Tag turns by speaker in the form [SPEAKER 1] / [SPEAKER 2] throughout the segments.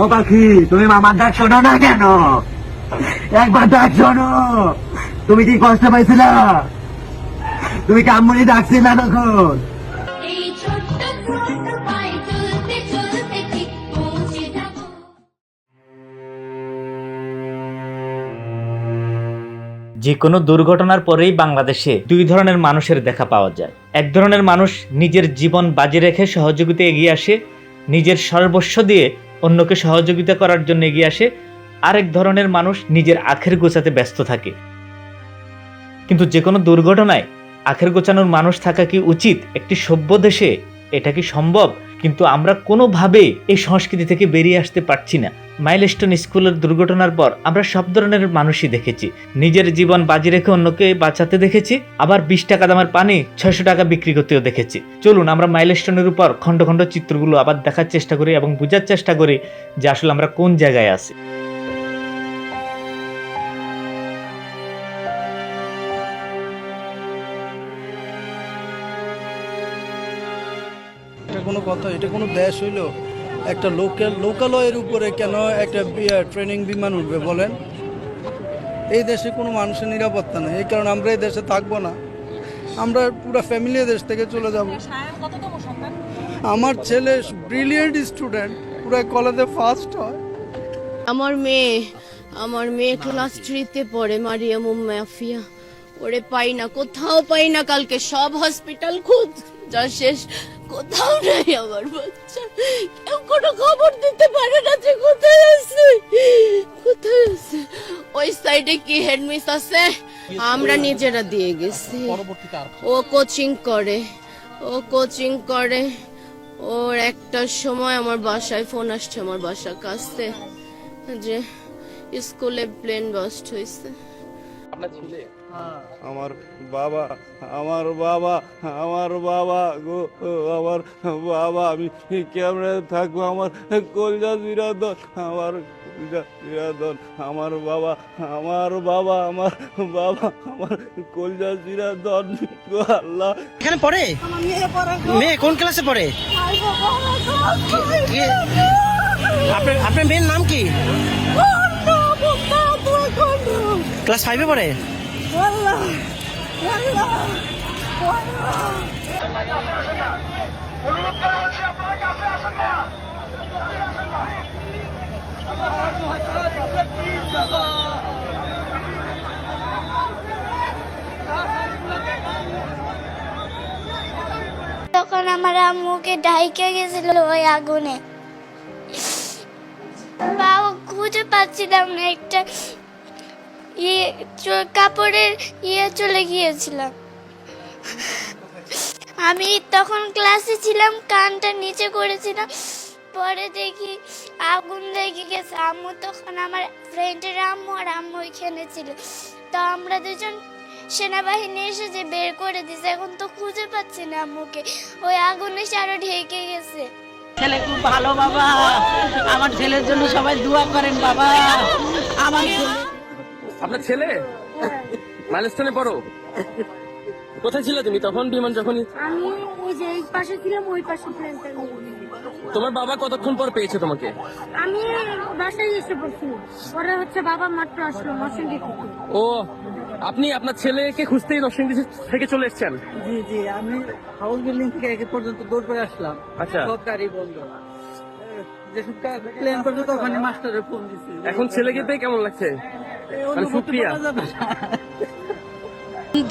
[SPEAKER 1] ও পাখি তুমি মামার ডাক শোনো না কেন? একবার ডাক শোনো। তুমি কি কষ্ট পাইছিলা? তুমি কামড়ি ডাকছিল না তখন
[SPEAKER 2] যে কোনো দুর্ঘটনার পরেই বাংলাদেশে দুই ধরনের মানুষের দেখা পাওয়া যায়। এক ধরনের মানুষ নিজের জীবন বাজি রেখে সহযোগিতা এগিয়ে আসে নিজের সর্বস্ব দিয়ে অন্যকে সহযোগিতা করার জন্য এগিয়ে আসে, আরেক ধরনের মানুষ নিজের আখের গোছাতে ব্যস্ত থাকে। কিন্তু যে কোনো দুর্ঘটনায় আখের গোছানোর মানুষ থাকা কি উচিত? একটি সভ্য দেশে এটা কি সম্ভব? কিন্তু আমরা কোনোভাবে এই সংস্কৃতি থেকে বেরিয়ে আসতে পারছি না। মাইলস্টোন স্কুলের দুর্ঘটনার পর আমরা সব ধরনের মানুষই দেখেছি। নিজের জীবন বাজি রেখে অন্যকে বাঁচাতে দেখেছি, আবার বিশ টাকা দামের পানি ছয়শো টাকা বিক্রি করতেও দেখেছি। চলুন, আমরা মাইলস্টোনের উপর খণ্ড খণ্ড চিত্রগুলো আবার দেখার চেষ্টা করি এবং বোঝার চেষ্টা করি যে আসলে আমরা কোন জায়গায় আছি।
[SPEAKER 3] কোনো কথা, এটা কোনো দেশ হইল? একটা লোকাল লোকালয়ের উপরে কেন একটা ট্রেনিং বিমান উঠবে বলেন? এই দেশে কোনো মানুষের নিরাপত্তা নেই এই কারণে আমরা এই দেশে থাকব না। আমরা পুরো ফ্যামিলি দেশ থেকে চলে যাব। আমার ছেলে ব্রিলিয়েন্ট স্টুডেন্ট পুরো কলেজে ফার্স্ট হয়।
[SPEAKER 4] আমার মেয়ে আমার মেয়ে ক্লাস থ্রিতে পড়ে মারিয়াম মাফিয়া ওরে পাই না কোথাও পাই না কালকে সব হসপিটাল খুঁজ যা শেষ। কোথাও নেই আমার বাচ্চা। কেউ কোনো খবর দিতে পারে না যে কোথায় আছে। কোথায় আছে? ওই সাইডে কি হেডমিস আছে? আমরা নিজেরা দিয়ে গেছি। ও কোচিং করে। ও কোচিং করে। ওর একটার সময় আমার বাসায় ফোন আসছে আমার বাসার কাছে। যে স্কুলে প্লেন বাস্ট হয়েছে।
[SPEAKER 3] আমার বাবা আমার বাবা আমার বাবা গো আমার বাবা আমি কেমনে থাকব? আমার কলজা বিরাদন আমার বিরাদন আমার বাবা আমার বাবা আমার বাবা আমার কলজা বিরাদন গো আল্লাহ।
[SPEAKER 5] এখানে পড়ে? মেয়ে কোন ক্লাসে পড়ে? আপনার আপনার মেয়ের নাম কি? ক্লাস ফাইভে পড়ে?
[SPEAKER 6] তখন আমার আম্মুকে ডাইকে গেছিল ওই আগুনে। বাবা খুঁজে পাচ্ছিলাম না একটা ইয়ে কাপড়ের ইয়ে চলে গিয়েছিলাম। আমি তখন ক্লাসে ছিলাম, কানটা নিচে করেছিলাম। পরে দেখি আগুন লেগে গেছে। আম্মু তখন আমার ফ্রেন্ডের আম্মু আর আম্মু ওইখানে ছিল। তো আমরা দুজন সেনাবাহিনী এসে যে বের করে দিছে এখন তো খুঁজে পাচ্ছি না আম্মুকে। ওই আগুনে সারা ঢেকে গেছে।
[SPEAKER 7] ছেলে খুব ভালো বাবা। আমার ছেলের জন্য সবাই দোয়া করেন বাবা। আমার
[SPEAKER 8] আপনার ছেলে? মাইলস্টোনে পড়ো। কোথায় ছিল তুমি? তখন বিমান যখন
[SPEAKER 6] আমি ওই যে এই পাশে ছিলাম ওই পাশে ফ্রেন্ডটা
[SPEAKER 8] তোমার বাবা কতক্ষণ পর পেয়েছে তোমাকে?
[SPEAKER 6] আমি বাসায় এসে পড়ছিলাম পরে হচ্ছে বাবা মাত্র আসলো থেকে।
[SPEAKER 8] ও আপনি আপনার ছেলেকে খুঁজতেই নরসিংদী থেকে চলে এসেছেন?
[SPEAKER 7] জি জি আমি হাউস বিল্ডিং থেকে একে পর্যন্ত দৌড় করে আসলাম।
[SPEAKER 8] আচ্ছা।
[SPEAKER 7] সব গাড়ি বন্ধ। যেসব প্লেন পর্যন্ত ওখানে মাস্টারের ফোন দিছি।
[SPEAKER 8] এখন ছেলেকে পেয়ে কেমন লাগছে? সুপ্রিয়া।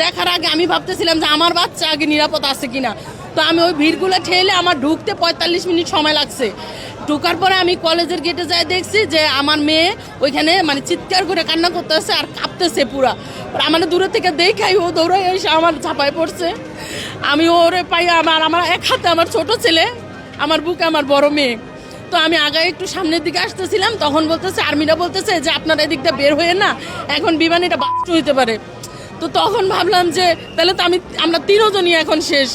[SPEAKER 4] দেখার আগে আমি ভাবতেছিলাম যে আমার বাচ্চা আগে নিরাপদ আছে কিনা। তো আমি ওই ভিড়গুলো ঠেলে আমার ঢুকতে পঁয়তাল্লিশ মিনিট সময় লাগছে। ঢোকার পরে আমি কলেজের গেটে যাই দেখছি যে আমার মেয়ে ওইখানে মানে চিৎকার করে কান্না করতেছে আর কাঁপতেছে পুরা। পরে আমার দূরে থেকে দেখাই ও দৌড়াই এসে আমার ঝাপায় পড়ছে। আমি ওরে পাই আমার আমার এক হাতে আমার ছোট ছেলে আমার বুকে আমার বড় মেয়ে। তো আমি আগে একটু সামনের দিকে আসতেছিলাম, তখন বলতেছে, আর্মিরা বলতেছে যে আপনারা এদিক দিয়ে বের হয়ে না, এখন বিমান এটা বাস্ট হইতে পারে। তো তখন ভাবলাম যে, তাহলে তো আমি, আমরা তিনজনই এখন শেষ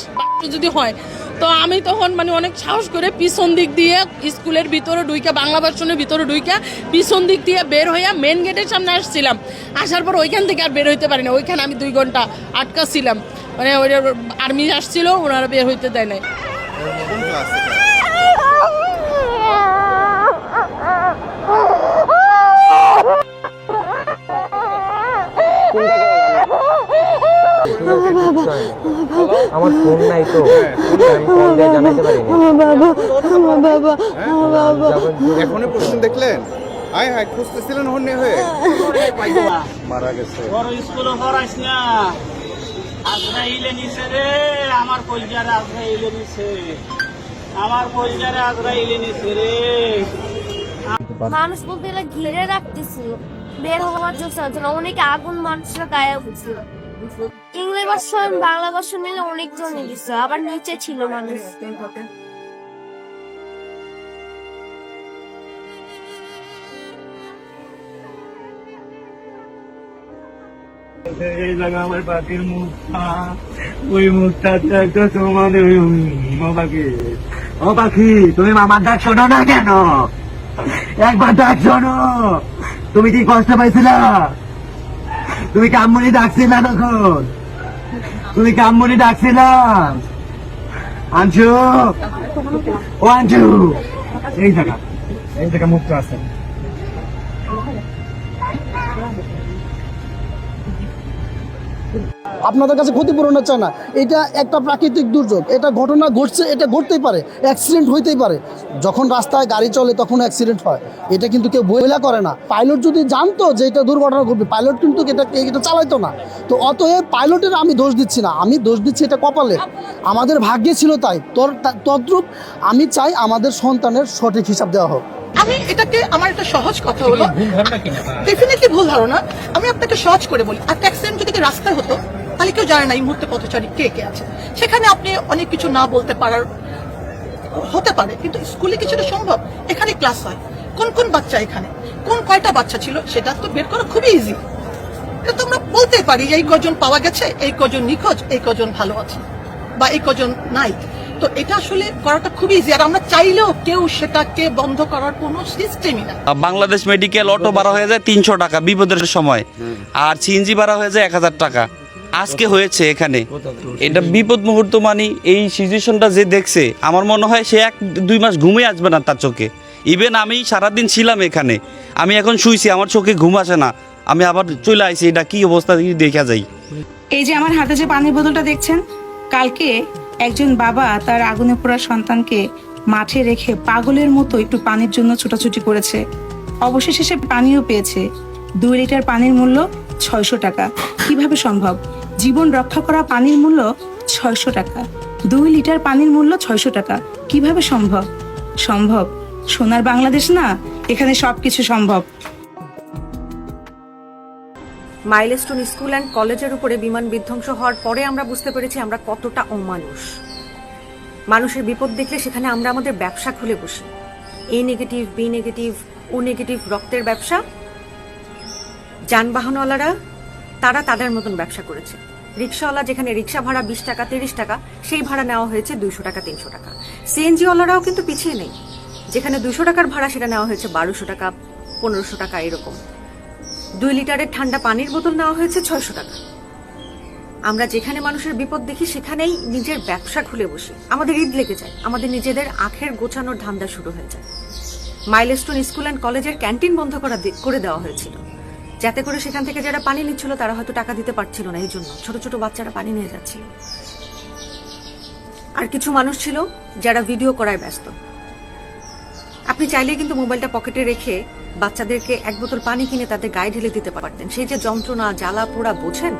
[SPEAKER 4] যদি হয়। তো আমি তখন মানে অনেক সাহস করে পিছন দিক দিয়ে স্কুলের ভিতরে ডুইকা বাংলা ভার্সনের ভিতরে ডুইকা পিছন দিক দিয়ে বের হইয়া মেন গেটের সামনে আসছিলাম। আসার পর ওইখান থেকে আর বের হইতে পারি না, ওইখানে আমি দুই ঘণ্টা আটকা ছিলাম মানে ওই আর্মি আসছিল, ওনারা বের হইতে দেয় নাই।
[SPEAKER 9] আমার ফোন নাই তো। আমি ফোন দিয়ে জানাইতে পারিনি।
[SPEAKER 10] এখনই প্রশ্ন দেখলেন? হাই হাই খুঁজতেছিলেন হন্যে হয়ে? মারা গেছে।
[SPEAKER 7] বড় স্কুলে পড়াইস না। আজরাইলে নিছে রে আমার কলজারে আজরাইলে নিছে। আমার কলজারে আজরাইলে নিছে রে।
[SPEAKER 11] মানুষ বলতে গেলে ঘিরে রাখতেছিল। বের হওয়ার জন্য। অনেকে আগুন মানুষের গায়ে উঠছিল। বাংলা মিলে আবার নিচে ছিল মানুষ।
[SPEAKER 1] আমার মুখটা, ওই মুখটা একটা তোমাদের ও পাখি ও পাখি, তুমি মামার ডাক শোনো না কেন? একবার ডাক শোনো। তুমি কি কষ্ট পাইছিলা? তুমি কামমনি ডাকছিলা তখন। তুমি কামমনি ডাকছিলা। আনছু? ও আনছু। এই জায়গা এই জায়গা মুক্ত আছে।
[SPEAKER 12] আপনাদের কাছে ক্ষতিপূরণ চায় না। এটা একটা প্রাকৃতিক দুর্যোগ। এটা ঘটনা ঘটছে, এটা ঘটতেই পারে। অ্যাক্সিডেন্ট হইতেই পারে। যখন রাস্তায় গাড়ি চলে তখন অ্যাক্সিডেন্ট হয়। এটা কিন্তু কেউ বইলা করে না। পাইলট যদি জানতো যে এটা দুর্ঘটনা ঘটবে পাইলট কিন্তু এটা এটা চালাইতো না। তো অতএব পাইলটের আমি দোষ দিচ্ছি না। আমি দোষ দিচ্ছি এটা কপালে। আমাদের ভাগ্যে ছিল তাই। তোর তদ্রূপ আমি চাই আমাদের সন্তানের সঠিক হিসাব দেওয়া হোক।
[SPEAKER 13] আমি এটাকে আমার একটা সহজ কথা হলো। ডেফিনেটলি ভুল ধারণা। আমি আপনাকে সহজ করে বলি একটা অ্যাক্সিডেন্ট যদি রাস্তায় হতো তাহলে কেউ জানে না এই মুহূর্তে পথচারী কে কে আছে। সেখানে আপনি অনেক কিছু না বলতে পারার হতে পারে কিন্তু স্কুলে কিছুটা সম্ভব। এখানে ক্লাস হয়। কোন কোন বাচ্চা এখানে? কোন কয়টা বাচ্চা ছিল? সেটা তো বের করা খুবই ইজি এটা তো আমরা বলতে পারি এই কজন পাওয়া গেছে এই কজন নিখোঁজ এই কজন ভালো আছে বা এই কজন নাই। তো এটা আসলে করাটা খুবই ইজি আর আমরা চাইলেও কেউ সেটাকে বন্ধ করার কোনো সিস্টেমই না।
[SPEAKER 14] বাংলাদেশ মেডিকেল অটো ভাড়া হয়ে যায় তিনশো টাকা বিপদের সময়। আর সিএনজি ভাড়া হয়ে যায় এক হাজার টাকা। আজকে হয়েছে এখানে। এটা বিপদ মুহূর্ত মানে এই সিচুয়েশনটা যে দেখছে আমার মনে হয় সে এক দুই মাস ঘুমে আসবে না তার চোখে। ইভেন আমি সারাদিন ছিলাম এখানে। আমি এখন শুইছি আমার চোখে ঘুম আসে না। আমি আবার চলে আইছি এটা কি অবস্থা দেখা যায়
[SPEAKER 15] এই যে আমার হাতে যে পানির বোতলটা দেখছেন কালকে একজন বাবা তার আগুনে পোড়া সন্তানকে মাঠে রেখে পাগলের মতো একটু পানির জন্য ছোটাছুটি করেছে। অবশেষে সে পানিও পেয়েছে। দুই লিটার পানির মূল্য ছয়শো টাকা। কীভাবে সম্ভব? জীবন রক্ষা করা পানির মূল্য ছয়শো টাকা। দুই লিটার পানির মূল্য ছয়শো টাকা। কীভাবে সম্ভব? সম্ভব? সোনার বাংলাদেশ না? এখানে সবকিছু সম্ভব।
[SPEAKER 16] মাইলস্টোন স্কুল অ্যান্ড কলেজের উপরে বিমান বিধ্বংস হওয়ার পরে আমরা বুঝতে পেরেছি আমরা কতটা অমানুষ। মানুষের বিপদ দেখলে সেখানে আমরা আমাদের ব্যবসা খুলে বসি। A negative B negative O negative রক্তের ব্যবসা। যানবাহনওয়ালারা, তারা তাদের মতন ব্যবসা করেছে। রিক্সাওয়ালা যেখানে রিক্সা ভাড়া বিশ টাকা, তিরিশ টাকা, সেই ভাড়া নেওয়া হয়েছে দুইশো টাকা, তিনশো টাকা। সিএনজিওয়ালারাও কিন্তু পিছিয়ে নেই। যেখানে দুশো টাকার ভাড়া সেটা নেওয়া হয়েছে বারোশো টাকা, পনেরোশো টাকা, এরকম। দুই লিটারের ঠান্ডা পানির বোতল নেওয়া হয়েছে ছয়শো টাকা। আমরা যেখানে মানুষের বিপদ দেখি, সেখানেই নিজের ব্যবসা খুলে বসি। আমাদের ঈদ লেগে যায়, আমাদের নিজেদের আখের গোছানোর ধান্দা শুরু হয়ে যায়। মাইলস্টোন স্কুল অ্যান্ড কলেজের ক্যান্টিন বন্ধ করা করে দেওয়া হয়েছিল। যাতে করে সেখান থেকে যারা পানি নিচ্ছিল, তারা হয়তো টাকা দিতে পারছিল না। এই জন্য ছোট ছোট বাচ্চারা পানি নিয়ে যাচ্ছিল। আর কিছু মানুষ ছিল যারা ভিডিও করায় ব্যস্ত। আপনি চাইলে কিন্তু মোবাইলটা পকেটে রেখে বাচ্চাদেরকে এক বোতল পানি কিনে তাদের গায়ে ঢেলে দিতে পারতেন। সেই যে যন্ত্রণা জ্বালা পোড়া বোঝেন?